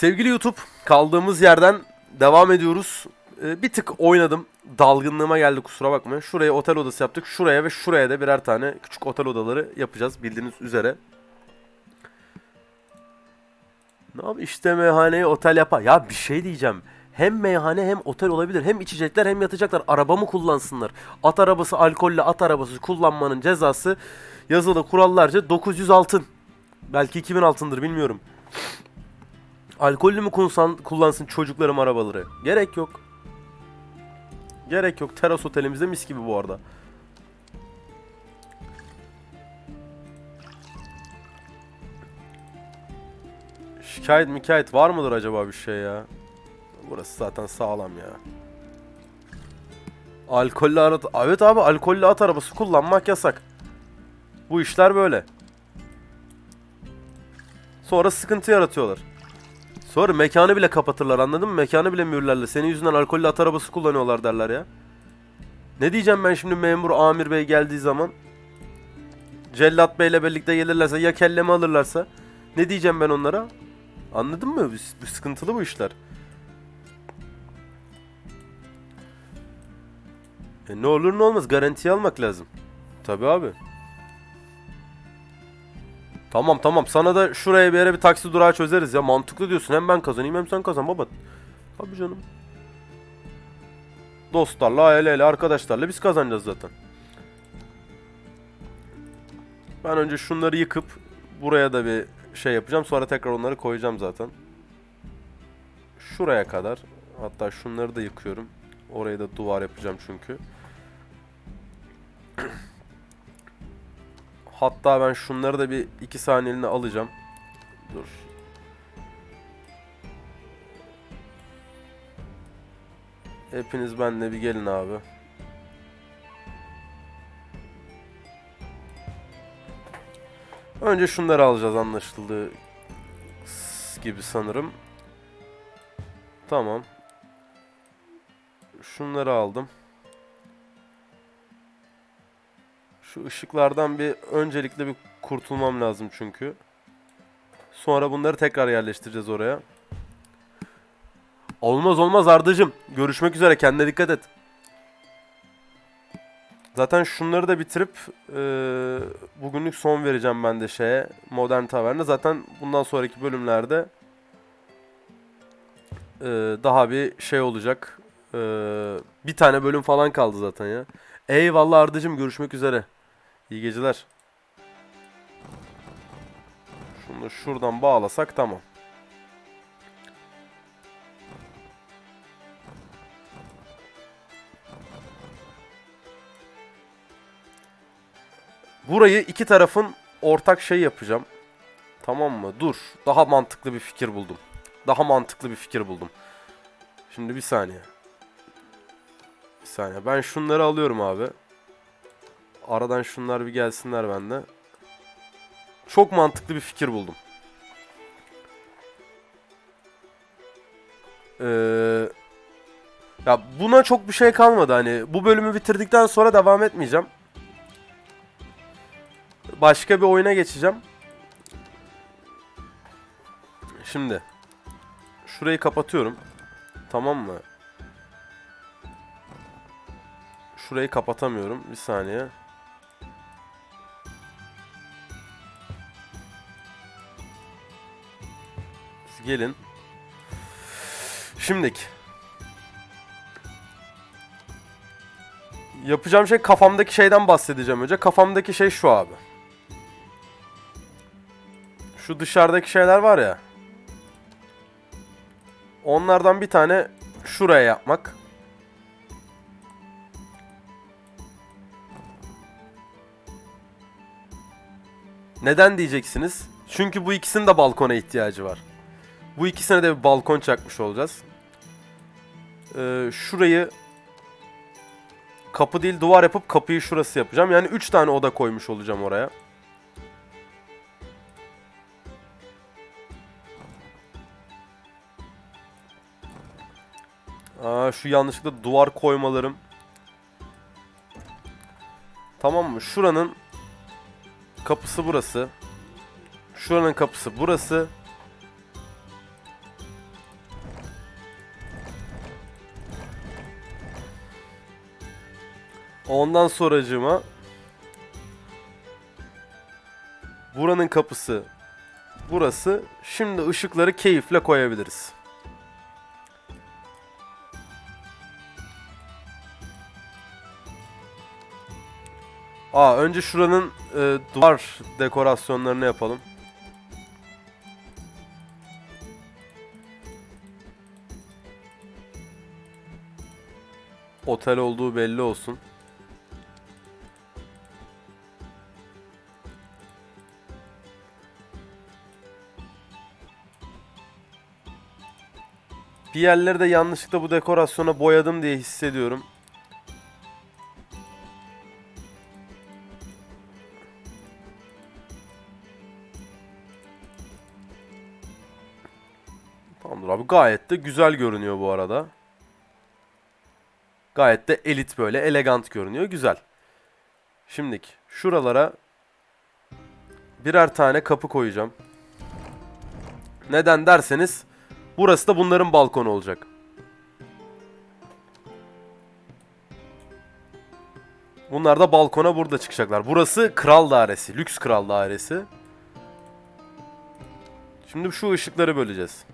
Sevgili YouTube, kaldığımız yerden devam ediyoruz. Ee, bir tık oynadım. Dalgınlığıma geldi kusura bakma. Şuraya otel odası yaptık. Şuraya ve şuraya da birer tane küçük otel odaları yapacağız bildiğiniz üzere. Ne yap işte meyhaneye otel yapar. Ya bir şey diyeceğim. Hem meyhane hem otel olabilir. Hem içecekler hem yatacaklar. Araba mı kullansınlar? At arabası, alkolle at arabası kullanmanın cezası yazılı kurallarca 900 altın. Belki 2000 altındır bilmiyorum. Alkollü mü kullan, kullansın çocuklarım arabaları? Gerek yok. Gerek yok. Teras otelimizde mis gibi bu arada. Şikayet mikayet var mıdır acaba bir şey ya? Burası zaten sağlam ya. Alkollü at... Evet abi alkollü at arabası kullanmak yasak. Bu işler böyle. Sonra sıkıntı yaratıyorlar. Sonra mekanı bile kapatırlar anladın mı? Mekanı bile mühürlerler. Senin yüzünden alkollü at arabası kullanıyorlar derler ya. Ne diyeceğim ben şimdi memur Amir Bey geldiği zaman? Cellat Bey'le birlikte gelirlerse ya kellemi alırlarsa? Ne diyeceğim ben onlara? Anladın mı? Bu, sıkıntılı bu işler. E ne olur ne olmaz garantiye almak lazım. Tabii abi. Tamam tamam sana da şuraya bir yere bir taksi durağı çözeriz ya mantıklı diyorsun hem ben kazanayım hem sen kazan baba. Tabii canım. Dostlarla aileyle arkadaşlarla biz kazanacağız zaten. Ben önce şunları yıkıp buraya da bir şey yapacağım sonra tekrar onları koyacağım zaten. Şuraya kadar hatta şunları da yıkıyorum. Oraya da duvar yapacağım çünkü. Hatta ben şunları da bir iki saniyeliğine alacağım. Dur. Hepiniz benimle bir gelin abi. Önce şunları alacağız anlaşıldığı gibi sanırım. Tamam. Şunları aldım. Şu ışıklardan bir öncelikle bir kurtulmam lazım çünkü. Sonra bunları tekrar yerleştireceğiz oraya. Olmaz olmaz Ardacım. Görüşmek üzere kendine dikkat et. Zaten şunları da bitirip eee, bugünlük son vereceğim ben de şeye Modern Tavern'e. Zaten bundan sonraki bölümlerde eee, daha bir şey olacak. Eee, bir tane bölüm falan kaldı zaten ya. Eyvallah Ardacım görüşmek üzere. İyi geceler. Şunu da şuradan bağlasak tamam. Burayı iki tarafın ortak şey yapacağım. Tamam mı? Dur. Daha mantıklı bir fikir buldum. Daha mantıklı bir fikir buldum. Şimdi bir saniye. Bir saniye. Ben şunları alıyorum abi. Aradan şunlar bir gelsinler bende. Çok mantıklı bir fikir buldum. Ee, ya buna çok bir şey kalmadı hani. Bu bölümü bitirdikten sonra devam etmeyeceğim. Başka bir oyuna geçeceğim. Şimdi şurayı kapatıyorum. Tamam mı? Şurayı kapatamıyorum. Bir saniye. Gelin. Şimdik. Yapacağım şey kafamdaki şeyden bahsedeceğim önce. Kafamdaki şey şu abi. Şu dışarıdaki şeyler var ya. Onlardan bir tane şuraya yapmak. Neden diyeceksiniz? Çünkü bu ikisinin de balkona ihtiyacı var. Bu ikisine de bir balkon çakmış olacağız. Ee, şurayı kapı değil duvar yapıp kapıyı şurası yapacağım. Yani 3 tane oda koymuş olacağım oraya. Aa, şu yanlışlıkla duvar koymalarım. Tamam mı? Şuranın kapısı burası. Şuranın kapısı burası. Ondan sonracığıma buranın kapısı burası. Şimdi ışıkları keyifle koyabiliriz. Aa önce şuranın e, duvar dekorasyonlarını yapalım. Otel olduğu belli olsun. Bir yerleri de yanlışlıkla bu dekorasyona boyadım diye hissediyorum. Tamamdır abi gayet de güzel görünüyor bu arada. Gayet de elit böyle elegant görünüyor. Güzel. Şimdilik şuralara birer tane kapı koyacağım. Neden derseniz burası da bunların balkonu olacak. Bunlar da balkona burada çıkacaklar. Burası kral dairesi, lüks kral dairesi. Şimdi şu ışıkları böleceğiz.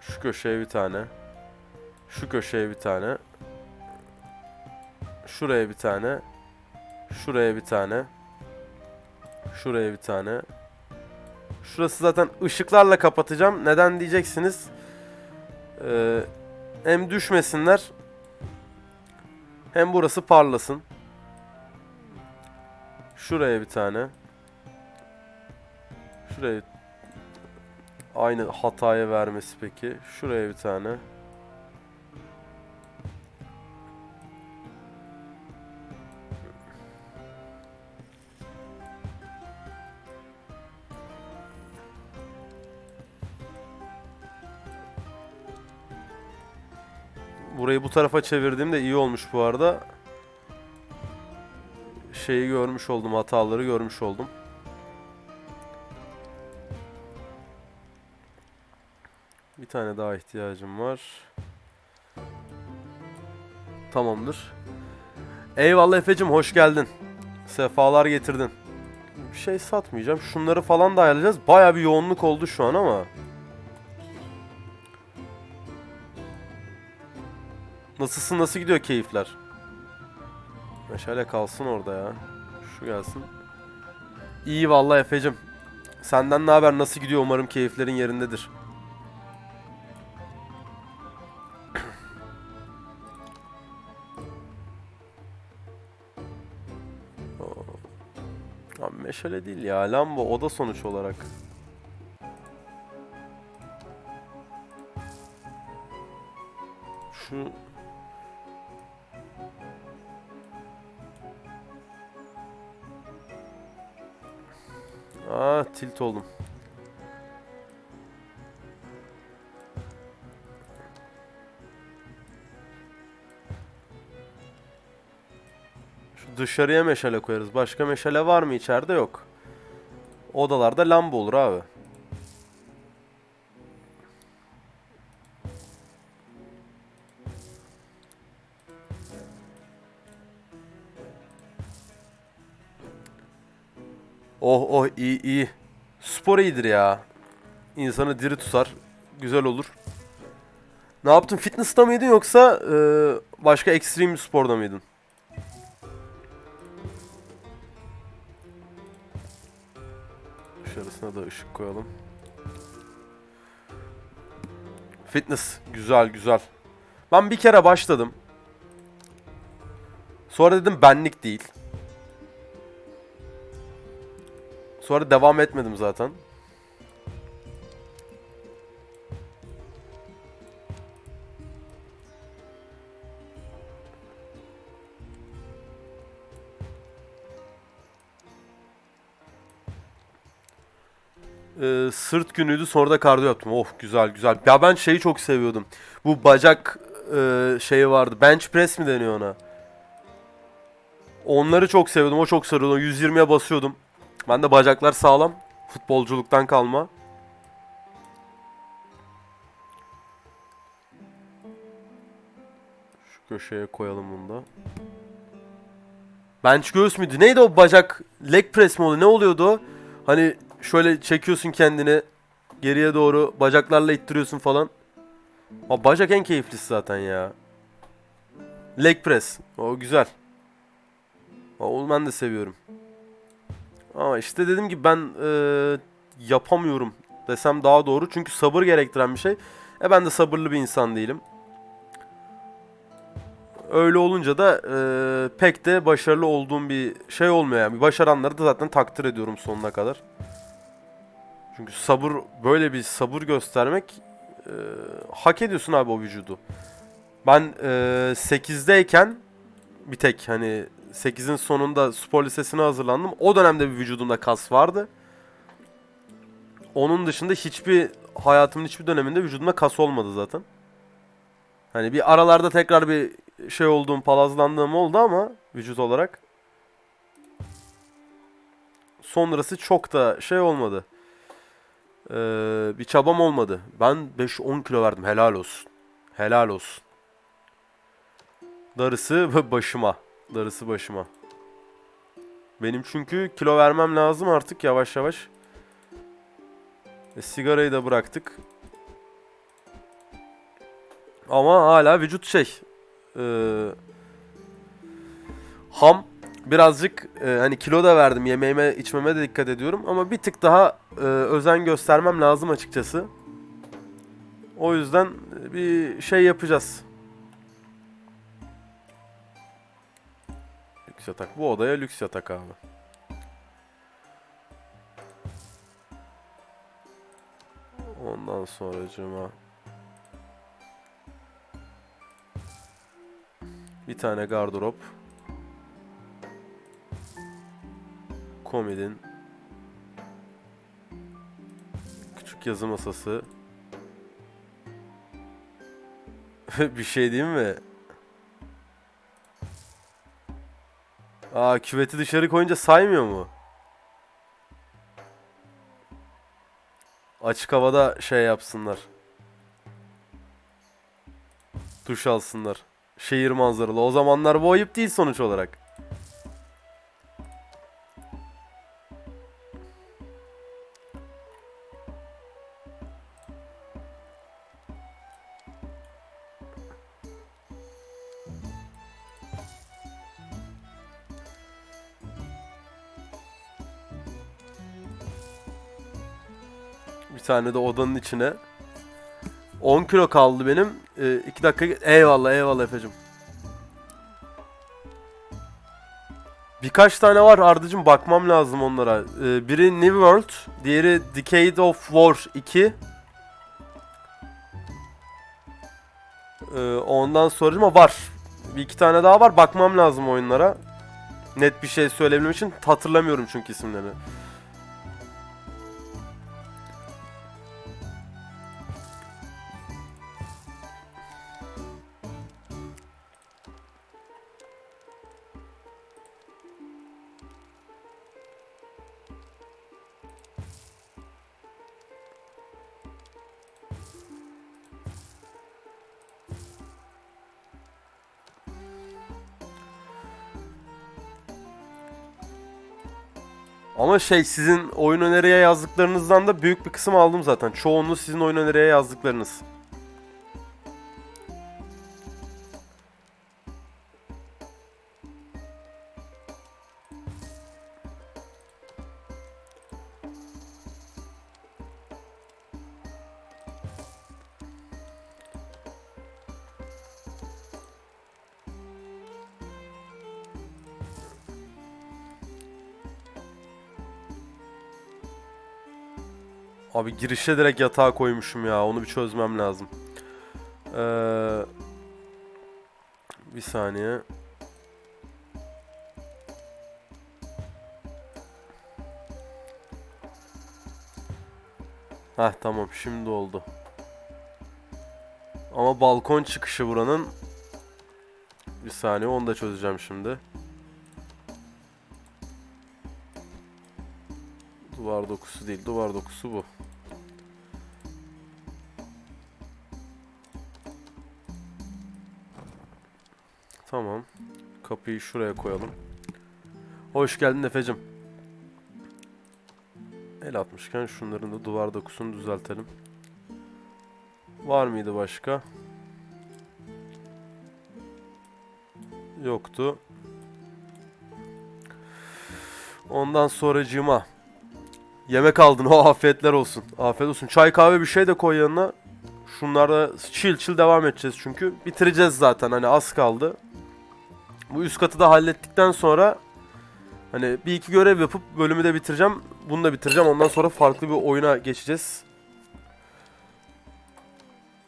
Şu köşeye bir tane. Şu köşeye bir tane. Şuraya bir tane. Şuraya bir tane. Şuraya bir tane. Şurası zaten ışıklarla kapatacağım. Neden diyeceksiniz? Ee, hem düşmesinler. Hem burası parlasın. Şuraya bir tane. Şuraya aynı hataya vermesi peki. Şuraya bir tane. Burayı bu tarafa çevirdiğimde iyi olmuş bu arada. Şeyi görmüş oldum, hataları görmüş oldum. Bir tane daha ihtiyacım var. Tamamdır. Eyvallah Efe'cim hoş geldin. Sefalar getirdin. Bir şey satmayacağım. Şunları falan da ayarlayacağız. Baya bir yoğunluk oldu şu an ama. Nasılsın nasıl gidiyor keyifler? Meşale kalsın orada ya. Şu gelsin. İyi vallahi Efe'cim. Senden ne haber? Nasıl gidiyor? Umarım keyiflerin yerindedir. Abi meşale değil ya. Lamba o da sonuç olarak. Şu tilt oldum. Şu dışarıya meşale koyarız. Başka meşale var mı içeride? Yok. Odalarda lamba olur abi. Oh oh iyi iyi. Spor iyidir ya. İnsanı diri tutar. Güzel olur. Ne yaptın? Fitness'ta mıydın yoksa e, başka ekstrem bir sporda mıydın? Dışarısına da ışık koyalım. Fitness. Güzel güzel. Ben bir kere başladım. Sonra dedim benlik değil. Sonra devam etmedim zaten. Ee, sırt günüydü sonra da kardiyo yaptım. Oh güzel güzel. Ya ben şeyi çok seviyordum. Bu bacak e, şeyi vardı. Bench press mi deniyor ona? Onları çok seviyordum. O çok sarıyordu. 120'ye basıyordum. Ben de bacaklar sağlam. Futbolculuktan kalma. Şu köşeye koyalım bunu da. Bench göğüs müydü? Neydi o bacak? Leg press mi oluyor? Ne oluyordu? Hani şöyle çekiyorsun kendini geriye doğru bacaklarla ittiriyorsun falan. O bacak en keyiflisi zaten ya. Leg press. O güzel. O ben de seviyorum. Ama işte dedim ki ben eee, yapamıyorum desem daha doğru. Çünkü sabır gerektiren bir şey. E ben de sabırlı bir insan değilim. Öyle olunca da eee, pek de başarılı olduğum bir şey olmuyor yani. Başaranları da zaten takdir ediyorum sonuna kadar. Çünkü sabır böyle bir sabır göstermek eee, hak ediyorsun abi o vücudu. Ben eee 8'deyken bir tek hani 8'in sonunda spor lisesine hazırlandım. O dönemde bir vücudumda kas vardı. Onun dışında hiçbir hayatımın hiçbir döneminde vücudumda kas olmadı zaten. Hani bir aralarda tekrar bir şey olduğum, palazlandığım oldu ama vücut olarak. Sonrası çok da şey olmadı. Ee, bir çabam olmadı. Ben 5-10 kilo verdim. Helal olsun. Helal olsun. Darısı başıma. Darısı başıma. Benim çünkü kilo vermem lazım artık yavaş yavaş. E, sigarayı da bıraktık. Ama hala vücut şey. e, ham. Birazcık e, hani kilo da verdim. Yemeğime içmeme de dikkat ediyorum. Ama bir tık daha e, özen göstermem lazım açıkçası. O yüzden bir şey yapacağız. Yatak. Bu odaya lüks yatak abi. Ondan sonracığıma bir tane gardırop. Komodin. Küçük yazı masası. bir şey diyeyim mi? Aa küveti dışarı koyunca saymıyor mu? Açık havada şey yapsınlar. Duş alsınlar. Şehir manzaralı. O zamanlar bu ayıp değil sonuç olarak. Tane de odanın içine. 10 kilo kaldı benim. 2 dakika. Eyvallah eyvallah Efe'cim. Birkaç tane var Ardıcım bakmam lazım onlara. Ee, biri New World, diğeri Decade of War 2. Ee, ondan sonra var. Bir iki tane daha var. Bakmam lazım oyunlara. Net bir şey söyleyebilmem için hatırlamıyorum çünkü isimlerini. Şey sizin oyun öneriye yazdıklarınızdan da büyük bir kısım aldım zaten. Çoğunluğu sizin oyun öneriye yazdıklarınız. Abi girişe direkt yatağa koymuşum ya. Onu bir çözmem lazım. Ee, bir saniye. Heh tamam şimdi oldu. Ama balkon çıkışı buranın. Bir saniye onu da çözeceğim şimdi. Duvar dokusu değil, duvar dokusu bu. Tamam. Kapıyı şuraya koyalım. Hoş geldin Efe'cim. El atmışken şunların da duvar dokusunu düzeltelim. Var mıydı başka? Yoktu. Ondan sonracığıma yemek aldın. O afiyetler olsun. Afiyet olsun. Çay kahve bir şey de koy yanına. Şunlarda chill chill devam edeceğiz çünkü. Bitireceğiz zaten hani az kaldı. Bu üst katı da hallettikten sonra hani bir iki görev yapıp bölümü de bitireceğim. Bunu da bitireceğim. Ondan sonra farklı bir oyuna geçeceğiz.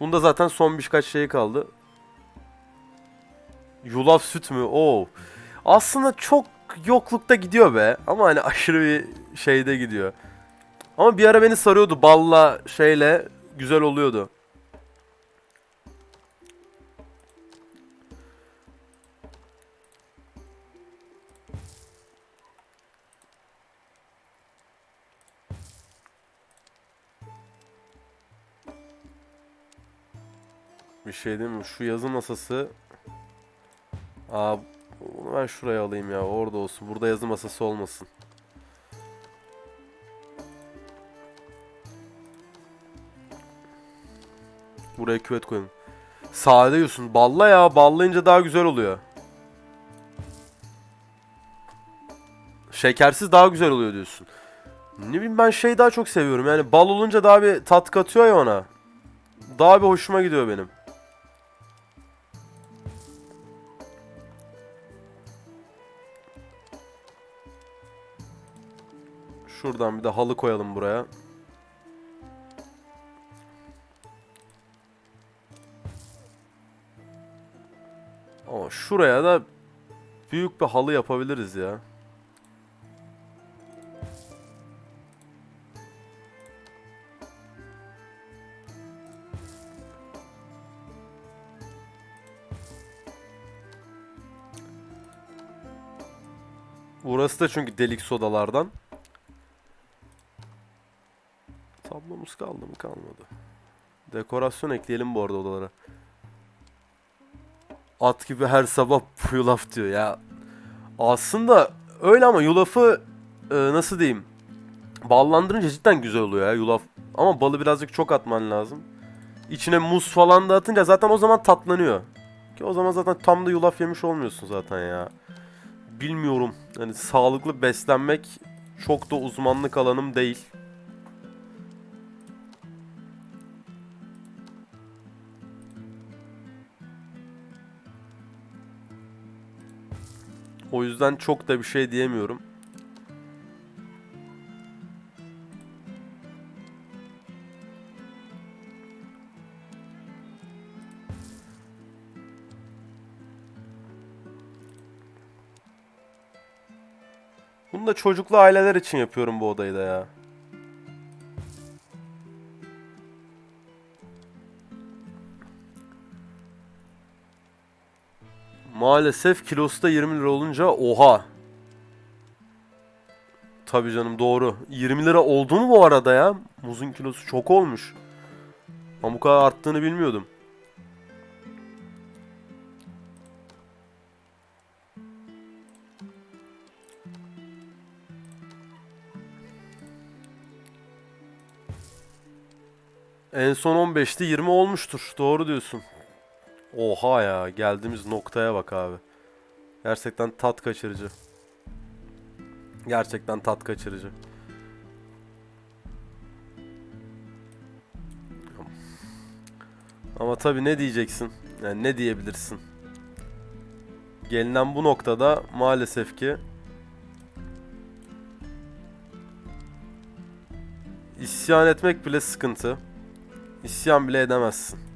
Bunda zaten son birkaç şey kaldı. Yulaf süt mü? Oo. Aslında çok yoklukta gidiyor be. Ama hani aşırı bir şeyde gidiyor. Ama bir ara beni sarıyordu balla şeyle güzel oluyordu. Bir şey değil mi? Şu yazı masası. Aa, bunu ben şuraya alayım ya. Orada olsun. Burada yazı masası olmasın. Buraya küvet koyalım. Sade yiyorsun. Balla ya. Ballayınca daha güzel oluyor. Şekersiz daha güzel oluyor diyorsun. Ne bileyim ben şey daha çok seviyorum. Yani bal olunca daha bir tat katıyor ya ona. Daha bir hoşuma gidiyor benim. Şuradan bir de halı koyalım buraya. Ama şuraya da büyük bir halı yapabiliriz ya. Burası da çünkü delik sodalardan. Kaldı mı kalmadı. Dekorasyon ekleyelim bu arada odalara. At gibi her sabah yulaf diyor ya. Aslında öyle ama yulafı e, nasıl diyeyim? Ballandırınca cidden güzel oluyor ya yulaf. Ama balı birazcık çok atman lazım. İçine muz falan da atınca zaten o zaman tatlanıyor. Ki o zaman zaten tam da yulaf yemiş olmuyorsun zaten ya. Bilmiyorum. Hani sağlıklı beslenmek çok da uzmanlık alanım değil. O yüzden çok da bir şey diyemiyorum. Bunu da çocuklu aileler için yapıyorum bu odayı da ya. Maalesef kilosu da 20 lira olunca oha. Tabii canım doğru. 20 lira oldu mu bu arada ya? Muzun kilosu çok olmuş. Ben bu kadar arttığını bilmiyordum. En son 15'ti 20 olmuştur. Doğru diyorsun. Oha ya geldiğimiz noktaya bak abi. Gerçekten tat kaçırıcı. Gerçekten tat kaçırıcı. Ama tabii ne diyeceksin? Yani ne diyebilirsin? Gelinen bu noktada maalesef ki isyan etmek bile sıkıntı. İsyan bile edemezsin.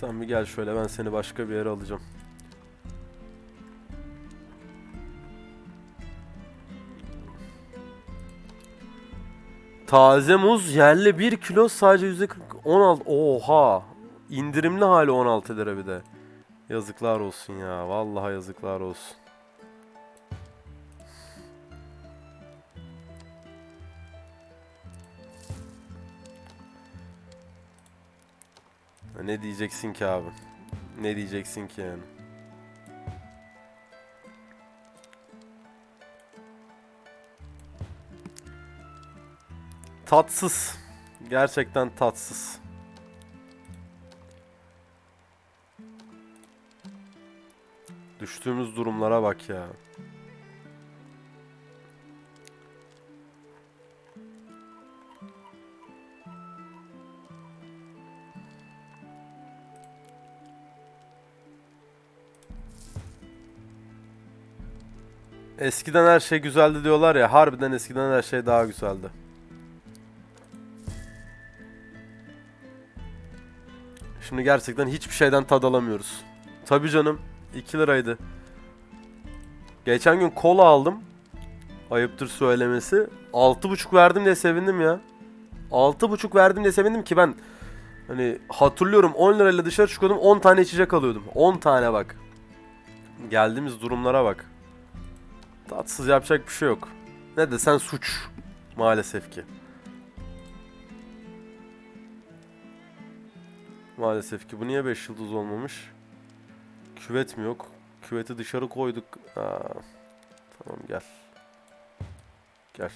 Sen bir gel şöyle ben seni başka bir yere alacağım. Taze muz yerli 1 kilo sadece %40 16 oha indirimli hali 16 lira bir de. Yazıklar olsun ya vallahi yazıklar olsun. Ne diyeceksin ki abi? Ne diyeceksin ki yani? Tatsız. Gerçekten tatsız. Düştüğümüz durumlara bak ya. Eskiden her şey güzeldi diyorlar ya. Harbiden eskiden her şey daha güzeldi. Şimdi gerçekten hiçbir şeyden tad alamıyoruz. Tabii canım. 2 liraydı. Geçen gün kola aldım. Ayıptır söylemesi. 6,5 verdim diye sevindim ya. 6,5 verdim diye sevindim ki ben hani hatırlıyorum 10 lirayla dışarı çıkıyordum 10 tane içecek alıyordum. 10 tane bak. Geldiğimiz durumlara bak. Tatsız yapacak bir şey yok. Ne desen suç. Maalesef ki. Maalesef ki. Bu niye 5 yıldız olmamış? Küvet mi yok? Küveti dışarı koyduk. Aa, tamam gel. Gel.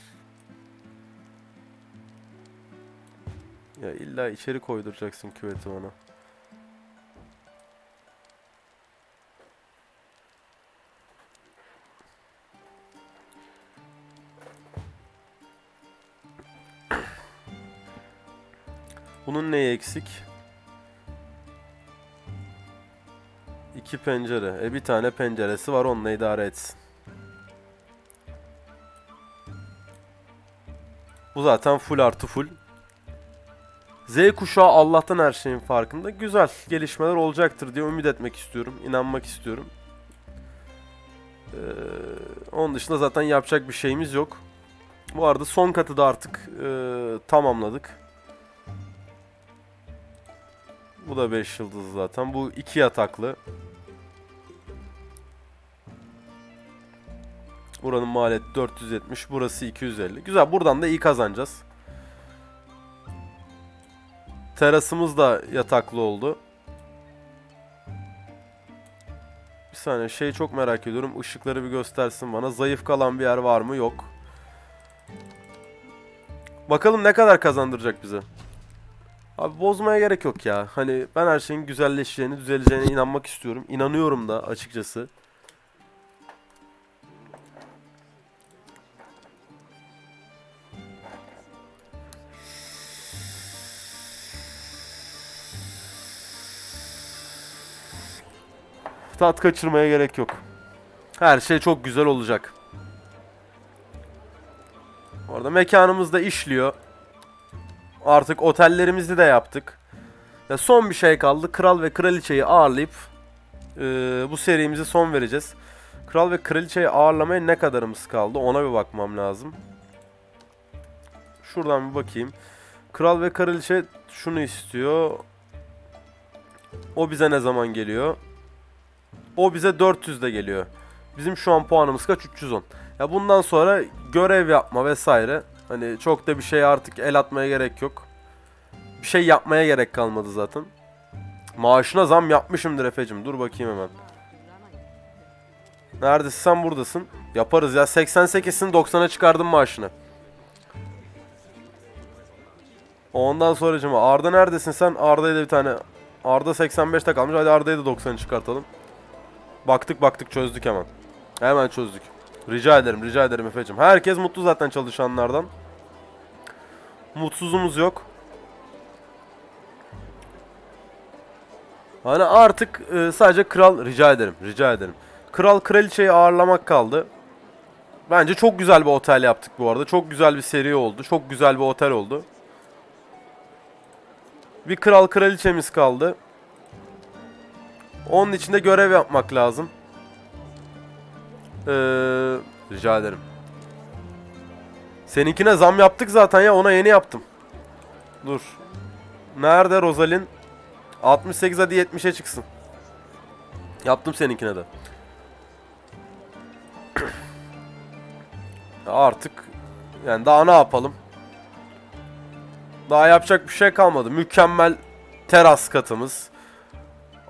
Ya illa içeri koyduracaksın küveti bana. Bunun neyi eksik? İki pencere. E bir tane penceresi var onunla idare etsin. Bu zaten full artı full. Z kuşağı Allah'tan her şeyin farkında. Güzel gelişmeler olacaktır diye ümit etmek istiyorum. inanmak istiyorum. Ee, onun dışında zaten yapacak bir şeyimiz yok. Bu arada son katı da artık e, tamamladık. Bu da 5 yıldız zaten. Bu iki yataklı. Buranın maliyeti 470. Burası 250. Güzel. Buradan da iyi kazanacağız. Terasımız da yataklı oldu. Bir saniye şey çok merak ediyorum. Işıkları bir göstersin bana. Zayıf kalan bir yer var mı? Yok. Bakalım ne kadar kazandıracak bize. Abi bozmaya gerek yok ya. Hani ben her şeyin güzelleşeceğini, düzeleceğine inanmak istiyorum. İnanıyorum da açıkçası. Tat kaçırmaya gerek yok. Her şey çok güzel olacak. Orada mekanımız da işliyor. Artık otellerimizi de yaptık. Ya son bir şey kaldı. Kral ve kraliçeyi ağırlayıp e, bu serimize son vereceğiz. Kral ve kraliçeyi ağırlamaya ne kadarımız kaldı? Ona bir bakmam lazım. Şuradan bir bakayım. Kral ve kraliçe şunu istiyor. O bize ne zaman geliyor? O bize 400 de geliyor. Bizim şu an puanımız kaç? 310. Ya bundan sonra görev yapma vesaire. Hani çok da bir şey artık el atmaya gerek yok. Bir şey yapmaya gerek kalmadı zaten. Maaşına zam yapmışımdır Efe'cim. Dur bakayım hemen. Neredesin sen buradasın. Yaparız ya. 88'sin 90'a çıkardım maaşını. Ondan sonra Arda neredesin sen? Arda'ya da bir tane. Arda 85'te kalmış. Hadi Arda'ya da 90'ı çıkartalım. Baktık baktık çözdük hemen. Hemen çözdük. Rica ederim rica ederim Efe'cim. Herkes mutlu zaten çalışanlardan. Mutsuzumuz yok. Hani artık e, sadece kral rica ederim rica ederim. Kral kraliçeyi ağırlamak kaldı. Bence çok güzel bir otel yaptık bu arada. Çok güzel bir seri oldu. Çok güzel bir otel oldu. Bir kral kraliçemiz kaldı. Onun içinde görev yapmak lazım. Ee, rica ederim. Seninkine zam yaptık zaten ya ona yeni yaptım. Dur. Nerede Rosalin? 68 hadi 70'e çıksın. Yaptım seninkine de. Artık yani daha ne yapalım? Daha yapacak bir şey kalmadı. Mükemmel teras katımız,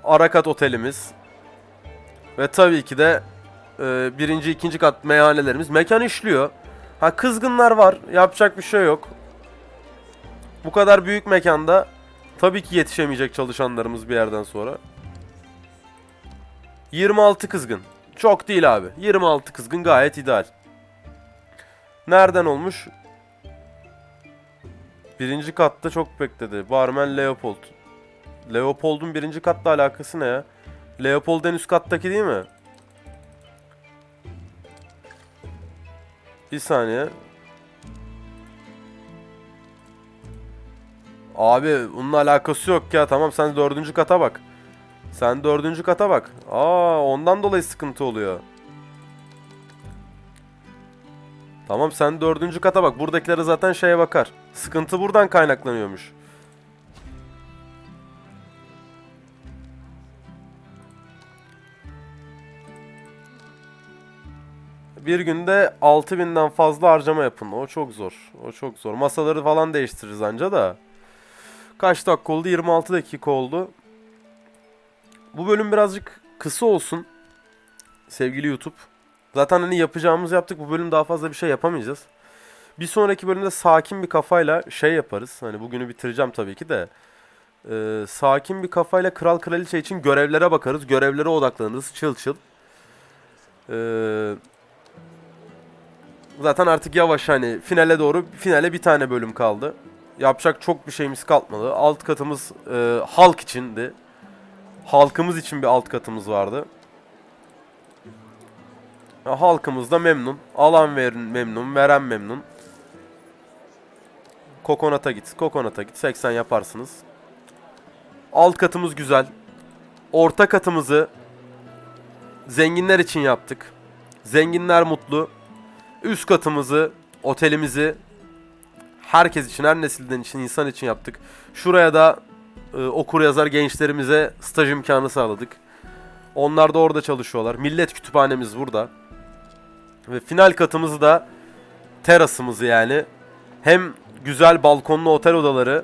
ara kat otelimiz ve tabii ki de e, birinci, ikinci kat meyhanelerimiz. Mekan işliyor. Ha kızgınlar var, yapacak bir şey yok. Bu kadar büyük mekanda tabii ki yetişemeyecek çalışanlarımız bir yerden sonra. 26 kızgın. Çok değil abi. 26 kızgın gayet ideal. Nereden olmuş? Birinci katta çok bekledi. Barmen Leopold. Leopold'un birinci katla alakası ne ya? Leopold en üst kattaki değil mi? Bir saniye. Abi bununla alakası yok ya. Tamam sen dördüncü kata bak. Sen dördüncü kata bak. Aa ondan dolayı sıkıntı oluyor. Tamam sen dördüncü kata bak. Buradakileri zaten şeye bakar. Sıkıntı buradan kaynaklanıyormuş. Bir günde 6000'den fazla harcama yapın. O çok zor. O çok zor. Masaları falan değiştiririz anca da. Kaç dakika oldu? 26 dakika oldu. Bu bölüm birazcık kısa olsun. Sevgili YouTube. Zaten hani yapacağımızı yaptık. Bu bölüm daha fazla bir şey yapamayacağız. Bir sonraki bölümde sakin bir kafayla şey yaparız. Hani bugünü bitireceğim tabii ki de. Ee, sakin bir kafayla kral kraliçe için görevlere bakarız. Görevlere odaklanırız. Çıl çıl. Ee, zaten artık yavaş hani finale doğru finale bir tane bölüm kaldı. Yapacak çok bir şeyimiz kalmadı. Alt katımız e, halk içindi. Halkımız için bir alt katımız vardı. Ya, halkımız da memnun. Alan verin memnun, veren memnun. Kokonata git, kokonata git. 80 yaparsınız. Alt katımız güzel. Orta katımızı zenginler için yaptık. Zenginler mutlu. Üst katımızı, otelimizi herkes için, her nesilden için, insan için yaptık. Şuraya da e, okur yazar gençlerimize staj imkanı sağladık. Onlar da orada çalışıyorlar. Millet kütüphanemiz burada. Ve final katımızı da terasımızı yani hem güzel balkonlu otel odaları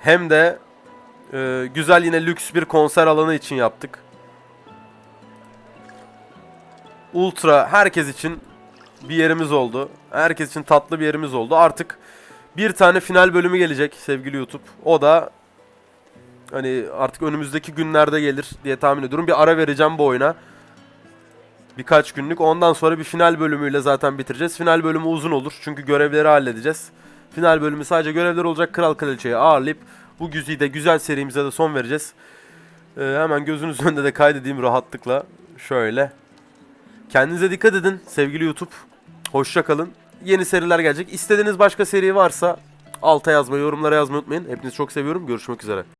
hem de e, güzel yine lüks bir konser alanı için yaptık. Ultra herkes için bir yerimiz oldu. Herkes için tatlı bir yerimiz oldu. Artık bir tane final bölümü gelecek sevgili YouTube. O da hani artık önümüzdeki günlerde gelir diye tahmin ediyorum. Bir ara vereceğim bu oyuna. Birkaç günlük. Ondan sonra bir final bölümüyle zaten bitireceğiz. Final bölümü uzun olur. Çünkü görevleri halledeceğiz. Final bölümü sadece görevler olacak. Kral Kraliçe'yi ağırlayıp bu güzide güzel serimize de son vereceğiz. Ee, hemen gözünüzün önünde de kaydedeyim rahatlıkla. Şöyle. Kendinize dikkat edin sevgili YouTube. Hoşça kalın. Yeni seriler gelecek. İstediğiniz başka seri varsa alta yazmayı, yorumlara yazmayı unutmayın. Hepinizi çok seviyorum. Görüşmek üzere.